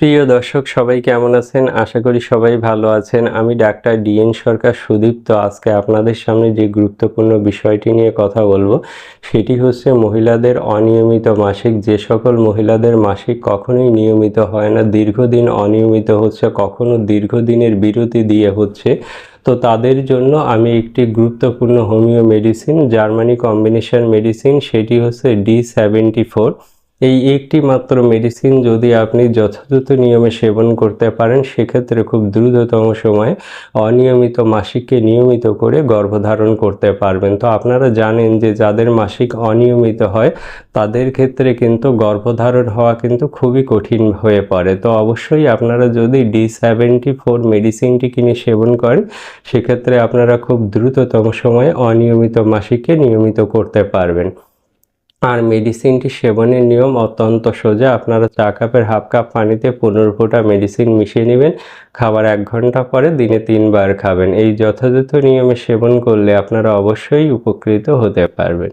প্রিয় দর্শক, সবাই কেমন আছেন? আশা করি সবাই ভালো আছেন। আমি ডাক্তার ডিএন সরকার সুদীপ্ত আজকে আপনাদের সামনে যে গুরুত্বপূর্ণ বিষয়টি নিয়ে কথা বলব, সেটি হচ্ছে মহিলাদের অনিয়মিত মাসিক। যে সকল মহিলাদের মাসিক কখনোই নিয়মিত হয় না, দীর্ঘদিন অনিয়মিত হচ্ছে, কখনো দীর্ঘদিনের বিরতি দিয়ে হচ্ছে। তো তাদের জন্য আমি একটি গুরুত্বপূর্ণ homeo medicine, Germany combination medicine, সেটি হচ্ছে ডি সেভেন্টি ফোর। এই একটি মাত্র মেডিসিন যদি আপনি যথাযথ নিয়মে সেবন করতে পারেন, সেক্ষেত্রে খুব দ্রুততম সময়ে অনিয়মিত মাসিককে নিয়মিত করে গর্ভধারণ করতে পারবেন। তো আপনারা জানেন যে যাদের মাসিক অনিয়মিত হয়, তাদের ক্ষেত্রে কিন্তু গর্ভধারণ হওয়া কিন্তু খুবই কঠিন হয়ে পড়ে। তো অবশ্যই আপনারা যদি ডি সেভেন্টি ফোর মেডিসিনটি কিনে সেবন করেন, সেক্ষেত্রে আপনারা খুব দ্রুততম সময়ে অনিয়মিত মাসিককে নিয়মিত করতে পারবেন। আর মেডিসিনটি সেবনের নিয়ম অত্যন্ত সোজা। আপনারা চা কাপের হাফ কাপ পানিতে পনেরো ফোঁটা মেডিসিন মিশিয়ে নেবেন। খাবার এক ঘণ্টা পরে দিনে তিনবার খাবেন। এই যথাযথ নিয়মে সেবন করলে আপনারা অবশ্যই উপকৃত হতে পারবেন।